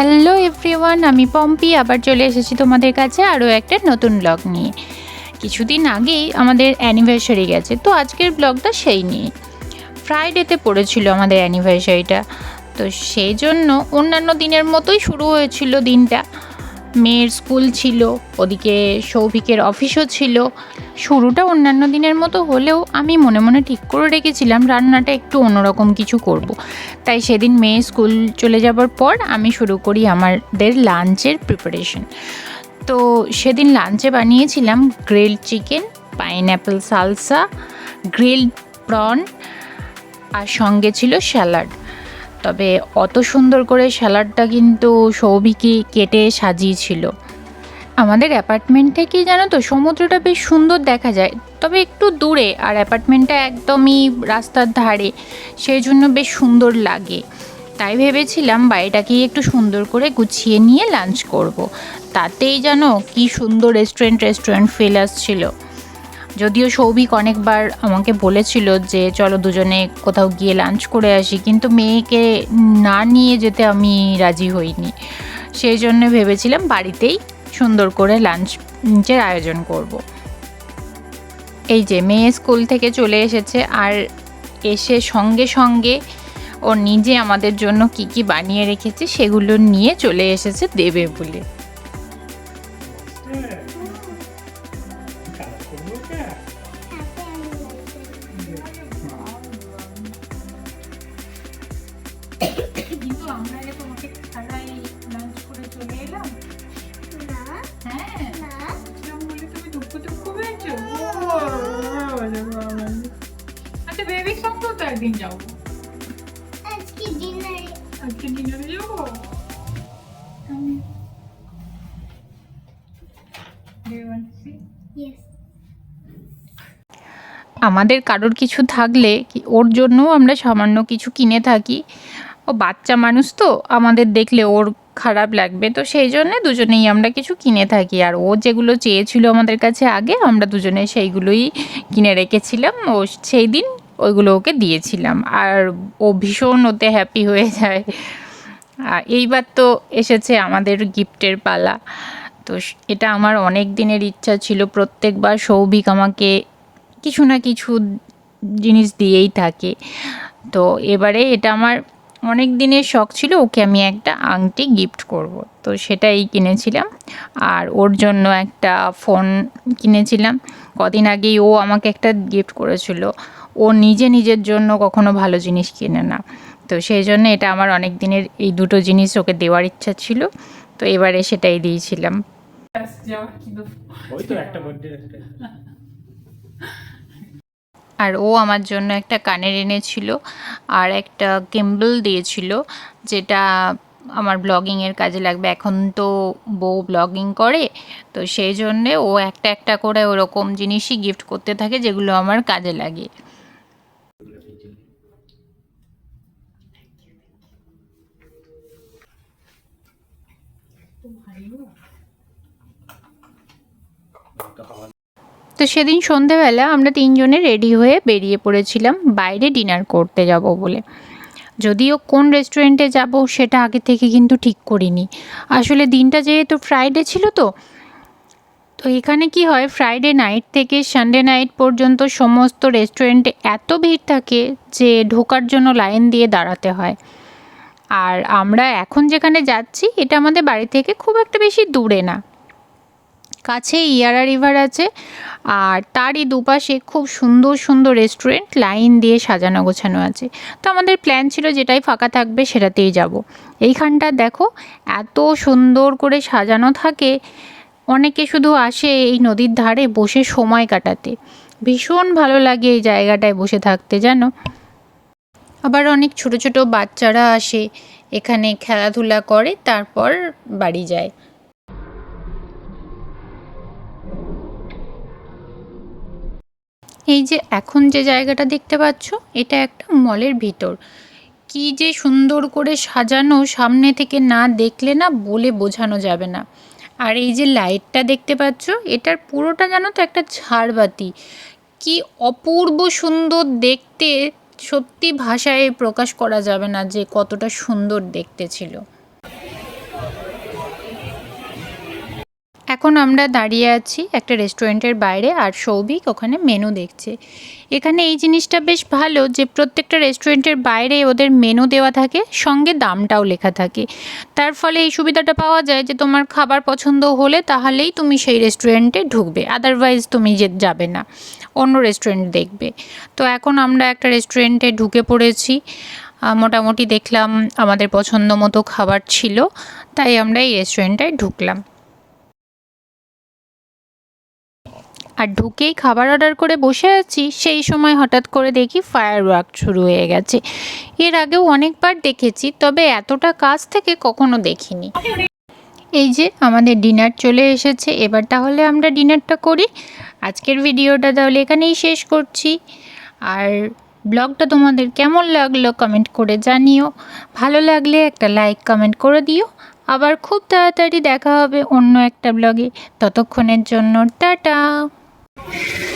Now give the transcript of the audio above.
Hello everyone, আমি পম্পি, আবার চলে এসেছি তোমাদের কাছে আরও একটা নতুন ব্লগ নিয়ে। কিছুদিন আগেই আমাদের অ্যানিভার্সারি গেছে, তো আজকের ব্লগটা সেই নিয়ে। ফ্রাইডেতে পড়েছিল আমাদের অ্যানিভার্সারিটা তো সেই জন্য অন্যান্য দিনের মতোই শুরু হয়েছিল দিনটা। মেয়ের স্কুল ছিল, ওদিকে সৌভিকের অফিসও ছিল। শুরুটা অন্যান্য দিনের মতো হলেও আমি মনে মনে ঠিক করে রেখেছিলাম, রান্নাটা একটু অন্যরকম কিছু করব। তাই সেদিন মেয়ে স্কুল চলে যাবার পর আমি শুরু করি আমাদের লাঞ্চের প্রিপারেশন তো সেদিন লাঞ্চে বানিয়েছিলাম grilled chicken pineapple salsa grilled prawn আর সঙ্গে ছিল স্যালাড তবে অত সুন্দর করে স্যালাডটা কিন্তু সৌভিকই কেটে সাজিয়েছিল। আমাদের অ্যাপার্টমেন্ট থেকেই জানো তো সমুদ্রটা বেশ সুন্দর দেখা যায়, তবে একটু দূরে আর অ্যাপার্টমেন্টটা একদমই রাস্তার ধারে সেই জন্য বেশ সুন্দর লাগে। তাই ভেবেছিলাম বাড়িটাকেই একটু সুন্দর করে গুছিয়ে নিয়ে লাঞ্চ করব। তাতেই জানো কি সুন্দর রেস্টুরেন্ট রেস্টুরেন্ট ফিল আসছিল। যদিও সৌভিক অনেকবার আমাকে বলেছিল যে, চলো দুজনে কোথাও গিয়ে লাঞ্চ করে আসি। কিন্তু মেয়েকে না নিয়ে যেতে আমি রাজি হইনি। সেই জন্য ভেবেছিলাম বাড়িতেই সুন্দর করে লাঞ্চের আয়োজন করব। এই যে মেয়ে স্কুল থেকে চলে এসেছে আর এসে সঙ্গে সঙ্গে ও নিজে আমাদের জন্য কি কি বানিয়ে রেখেছে সেগুলো নিয়ে চলে এসেছে দেবে বলে। একদিন যাব। আজকে ডিনারে আজকে ডিনারে যাব? আমাদের কারোর কিছু থাকলে কি- ওর জন্যও আমরা সামান্য কিছু কিনে থাকি। ও বাচ্চা মানুষ তো আমাদের দেখলে ওর খারাপ লাগবে। তো সেই জন্য দুজনেই আমরা কিছু কিনে থাকি। আর ও যেগুলো চেয়েছিল আমাদের কাছে আগে আমরা দুজনে সেইগুলোই কিনে রেখেছিলাম। ও সেই দিন ওইগুলো ওকে দিয়েছিলাম। আর ও ভীষণ ওতে হ্যাপি হয়ে যায়। আর এইবার তো এসেছে আমাদের গিফটের পালা। তো এটা আমার অনেক দিনের ইচ্ছা ছিল। প্রত্যেকবার সৌভিক আমাকে কিছু না কিছু জিনিস দিয়েই থাকে। তো এবারে এটা আমার অনেক দিনের শখ ছিল, ওকে আমি একটা আংটি গিফট করব। তো সেটাই কিনেছিলাম। আর ওর জন্য একটা ফোন কিনেছিলাম। কদিন আগেই ও আমাকে একটা গিফট করেছিল। ও নিজে নিজের জন্য কখনো ভালো জিনিস কিনে না। তো সেই জন্য এটা আমার অনেক দিনের এই দুটো জিনিস ওকে দেওয়ার ইচ্ছা ছিল। তো এবারে সেটাই দিয়েছিলাম। ওই তো একটা। আর ও আমার জন্য একটা কানের এনেছিল আর একটা কিম্বল দিয়েছিল, যেটা আমার ব্লগিংয়ের কাজে লাগবে। এখন তো বউ ব্লগিং করে, তো সেই জন্যে ও একটা একটা করে ওরকম জিনিসই গিফট করতে থাকে যেগুলো আমার কাজে লাগে। তো সেদিন সন্ধেবেলা আমরা তিনজনে রেডি হয়ে বেরিয়ে পড়েছিলাম, বাইরে ডিনার করতে যাব বলে। যদিও কোন রেস্টুরেন্টে যাব সেটা আগে থেকে কিন্তু ঠিক করিনি। আসলে দিনটা যেহেতু ফ্রাইডে ছিল তো তো এখানে কি হয় ফ্রাইডে নাইট থেকে সানডে নাইট পর্যন্ত সমস্ত রেস্টুরেন্টে এত ভিড় থাকে যে ঢোকার জন্য লাইন দিয়ে দাঁড়াতে হয়। আর আমরা এখন যেখানে যাচ্ছি, এটা আমাদের বাড়ি থেকে খুব একটা বেশি দূরে না। কাছে ইয়ারা রিভার আছে। আর তারই দুপাশে খুব সুন্দর সুন্দর রেস্টুরেন্ট লাইন দিয়ে সাজানো, গোছানো আছে। তো আমাদের প্ল্যান ছিল যেটাই ফাঁকা থাকবে সেটাতেই যাব। এইখানটা দেখো, এত সুন্দর করে সাজানো থাকে। অনেকে শুধু আসে এই নদীর ধারে বসে সময় কাটাতে। ভীষণ ভালো লাগে এই জায়গাটায় বসে থাকতে, জানো? আবার অনেক ছোট ছোট বাচ্চারা আসে, এখানে খেলাধুলা করে, তারপর বাড়ি যায়। এই যে এখন যে জায়গাটা দেখতে পাচ্ছ, এটা একটা মলের ভিতর। কি যে সুন্দর করে সাজানো, সামনে থেকে না দেখলে না বলে বোঝানো যাবে না। আর এই যে লাইটটা দেখতে পাচ্ছ, এটার পুরোটা জানো তো একটা ঝাড়বাতি। কি অপূর্ব সুন্দর দেখতে, সত্যি ভাষায় প্রকাশ করা যাবে না যে কতটা সুন্দর দেখতে ছিল। এখন আমরা দাঁড়িয়ে আছি একটা রেস্টুরেন্টের বাইরে আর সৌভিক ওখানে মেনু দেখছে। এখানে এই জিনিসটা বেশ ভালো যে প্রত্যেকটা রেস্টুরেন্টের বাইরে ওদের মেনু দেওয়া থাকে, সঙ্গে দামটাও লেখা থাকে। তার ফলে এই সুবিধাটা পাওয়া যায় যে তোমার খাবার পছন্দ হলে তাহলেই তুমি সেই রেস্টুরেন্টে ঢুকবে আদারওয়াইজ তুমি যে যাবে না, অন্য রেস্টুরেন্ট দেখবে। তো এখন আমরা একটা রেস্টুরেন্টে ঢুকে পড়েছি। মোটামুটি দেখলাম আমাদের পছন্দ মতো খাবার ছিল, তাই আমরা এই রেস্টুরেন্টটায় ঢুকলাম। আর ঢুকেই খাবার অর্ডার করে বসে আছি, সেই সময় হঠাৎ করে দেখি ফায়ার ওয়ার্ক শুরু হয়ে গেছে। এর আগেও অনেকবার দেখেছি, তবে এতটা কাছ থেকে কখনো দেখিনি। এই যে আমাদের ডিনার চলে এসেছে, এবার তাহলে আমরা ডিনারটা করি। আজকের ভিডিওটা তাহলে এখানেই শেষ করছি। আর ব্লগটা তোমাদের কেমন লাগল কমেন্ট করে জানিও। ভালো লাগলে একটা লাইক কমেন্ট করে দিও। আবার খুব তাড়াতাড়ি দেখা হবে অন্য একটা ব্লগে ততক্ষণের জন্য টাটা! Yeah.